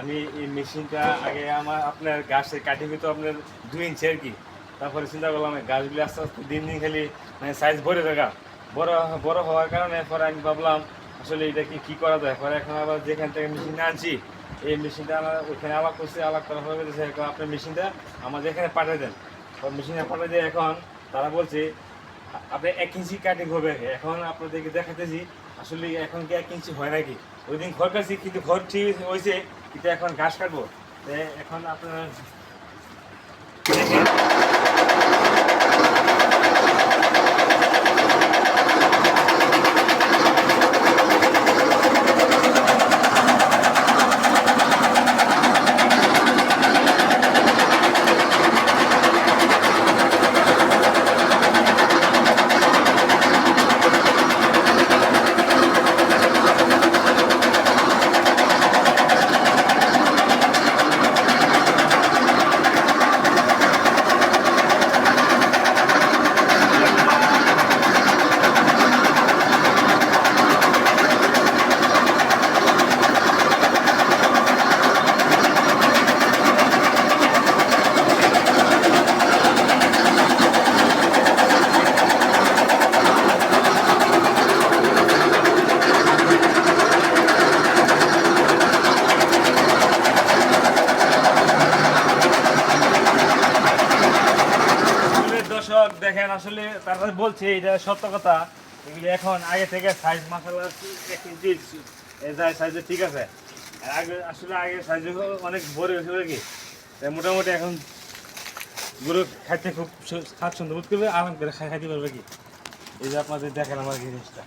আমি এই মেশিনটা আগে আমার আপনার গাছের কাঠি তো আপনার দুই ইঞ্চি আর কি, তারপরে চিন্তা করলাম গাছগুলি আস্তে আস্তে দিন দিন খালি মানে সাইজ ভরে থাকা। বড় বড় হওয়ার কারণে পরে আমি ভাবলাম আসলে এটা কি করা যায়? পরে এখন আবার যেখান থেকে মেশিন আনছি, এই মেশিনটা আমার ওইখানে আলাপ করছে, আলাপ করা এখন আপনার মেশিনটা আমাদের এখানে পাঠিয়ে দেন। মেশিনে পাঠিয়ে দিয়ে এখন তারা বলছে আপনি এক ইঞ্চি কাটিং হবে। এখন আপনাদেরকে দেখাতেছি, আসলে এখন কি এক ইঞ্চি হয় নাকি? ওই দিন ঘর কাটছি, কিন্তু ঘর ঠিক হয়েছে কিন্তু এখন ঘাস কাটবো। এখন আপনার দর্শক, দেখেন আসলে তারা বলছে, এটা সত্য কথা। এগুলি এখন আগে থেকে সাইজ মাসালা এক ইঞ্চি সাইজে ঠিক আছে। আগে, আসলে আগে সাইজ অনেক বড় হয়েছিল কি? মোটামুটি এখন গরু খাইতে খুব স্বাচ্ছন্দ্য বোধ করবে, আরাম করে খাই খাইতে পারবে কি? এই যে আপনাদের দেখেন আমার জিনিসটা।